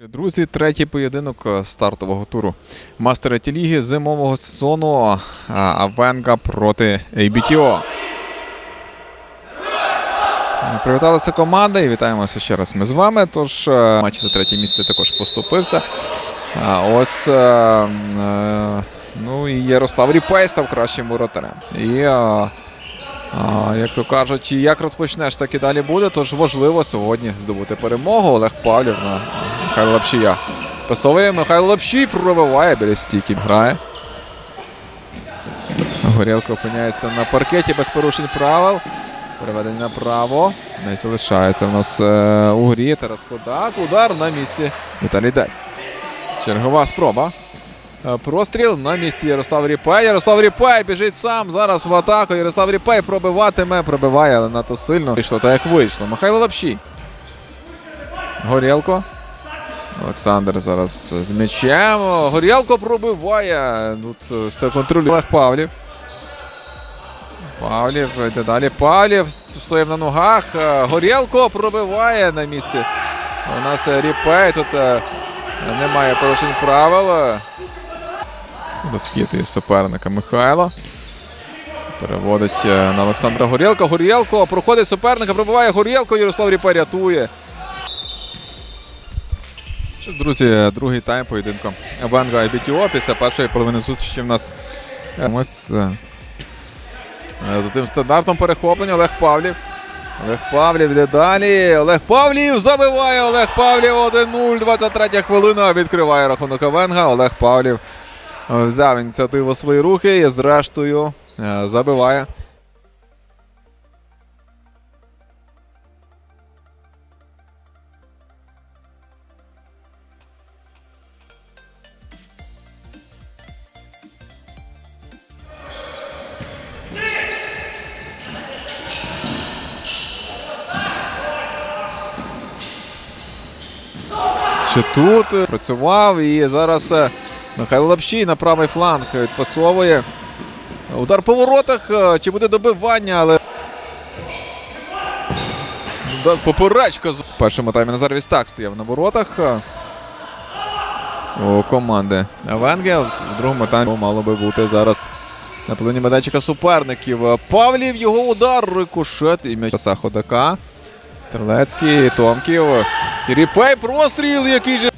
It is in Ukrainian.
Друзі, третій поєдинок е, стартового туру Мастера Ті-ліги зимового сезону Авенга проти ABTO. Е, Привіталися команда і вітаємося ще раз ми з вами. Тож е, матч за третє місце також поступився. Ось ну і Ярослав Ріпей став кращим воротарем. І як то кажуть, як розпочнеш, так і далі буде. Тож важливо сьогодні здобути перемогу. Олег Павлів на Михайло Лапшія. Пасовує Михайло Лапшій пробиває біля стійки. Грає. Горілка опиняється на паркеті без порушень правил. Переведення направо. Не залишається в нас е, у грі. Тарас Кудак. Удар на місці. Віталій Дець. Чергова спроба. Е, Простріл на місці Ярослав Ріпай. Ярослав Ріпай біжить сам. Зараз в атаку. Ярослав Ріпай пробиватиме. Пробиває, але надто сильно. Вийшло так, як вийшло. Михайло Лапшій. Горілко. Олександр зараз з м'ячем. Горілко пробиває. Тут е, все контролює. Олег Павлів. Павлів йде далі. Павлів стоїв на ногах. Е, Горілко пробиває на місці. У нас Ріпей. Тут е, немає порушень правил. Розхитує суперника Михайло. Переводить на Олександра Горілка. Горілко проходить суперника, пробиває Горілко. Ярослав Ріпей рятує. Друзі, другий тайм поєдинку. Венга і БТО. Після першої половини зустрічі в нас е, е, е, за цим стандартом перехоплення Олег Павлів. Олег Павлів йде далі. Олег Павлів забиває. Олег Павлів 1-0. 23 хвилина. Відкриває рахунок Венга. Олег Павлів взяв ініціативу свої руки і зрештою забиває. Що тут е, працював і зараз е, Михайло Лапшій на правий фланг відпасовує. Удар по воротах. е, Чи буде добивання, але. Поперечка з- першому таймі Назар Вістак стояв на воротах. У команди Венге. В другому таймі мало би бути зараз на половині медачика суперників. Павлів його удар, рикошет і м'яч Ходака. Терлецький, Томків. І Ріпей простріл, який же.